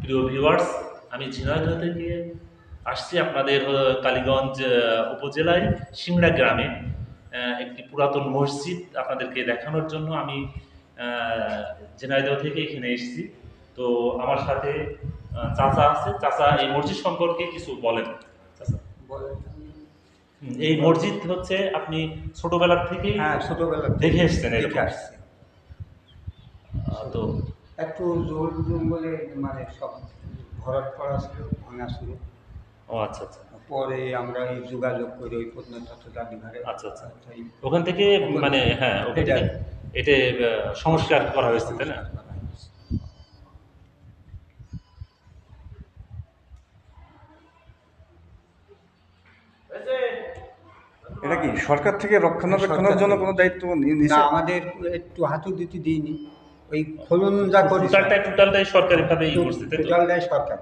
প্রিয় ভিউয়ার্স আমি ঝিনাইদহ থেকে আসছি আপনাদের কালীগঞ্জ উপজেলায় সিংড়া গ্রামে একটি পুরাতন মসজিদ আপনাদেরকে দেখানোর জন্য আমি ঝিনাইদহ থেকে এখানে এসেছি। তো আমার সাথে চাচা আছে। চাচা এই মসজিদ সম্পর্কে কিছু বলেন। চাচা। এই মসজিদ হচ্ছে আপনি ছোটবেলার থেকেই হ্যাঁ ছোটবেলা দেখে এসছেন দেখে আসছি। তো একটু জোর জঙ্গলে মানে সব ভরাট করা ছিল ভাঙা ছিল। ও আচ্ছা আচ্ছা। পরে আমরা এই যোগাযোগ করি ওই প্রত্নতত্ত্ব জাদুঘরে আচ্ছা, আচ্ছা। ওখান থেকে মানে হ্যাঁ ওখান থেকে এটা সংস্কার করা হয়েছে তাই না? এটা কি সরকার থেকে রক্ষণাবেক্ষণের জন্য। কোনো দায়িত্ব নি- আমাদের একটু হাতু দিতে দিইনি। ওই খনন যা করি টোটালটাই টোটালটাই সরকারিভাবে ই করছে তাই তো? টোটালটাই সরকার।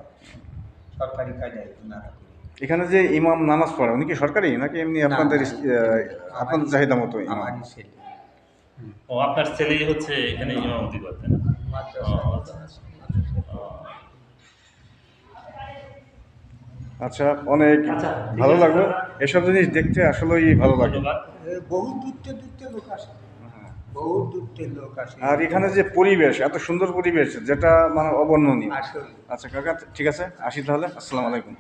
সরকারি কাজে ওনারা এখানে যে ইমাম নামাজ পড়ে উনি কি সরকারি নাকি এমনি আপনাদের আপনাদের চাহিদা মতো আমারই ছেলে। ও আপনার ছেলেই হচ্ছে এখানে ইমামতি করতেন মাদ্রাসা আচ্ছা। আচ্ছা অনেক আচ্ছা, ভালো লাগল। এসব জিনিস দেখতে আসলেই ভালো লাগে। ধন্যবাদ। এ, বহু দূরতে দূরতে লোক আসে। বহু দূরতে লোক আসে। আর এখানে যে পরিবেশ এত সুন্দর পরিবেশ যেটা মানে অবর্ণনীয়। আসলে আচ্ছা কাকা ঠিক আছে আসি তাহলে। আসসালামু আলাইকুম।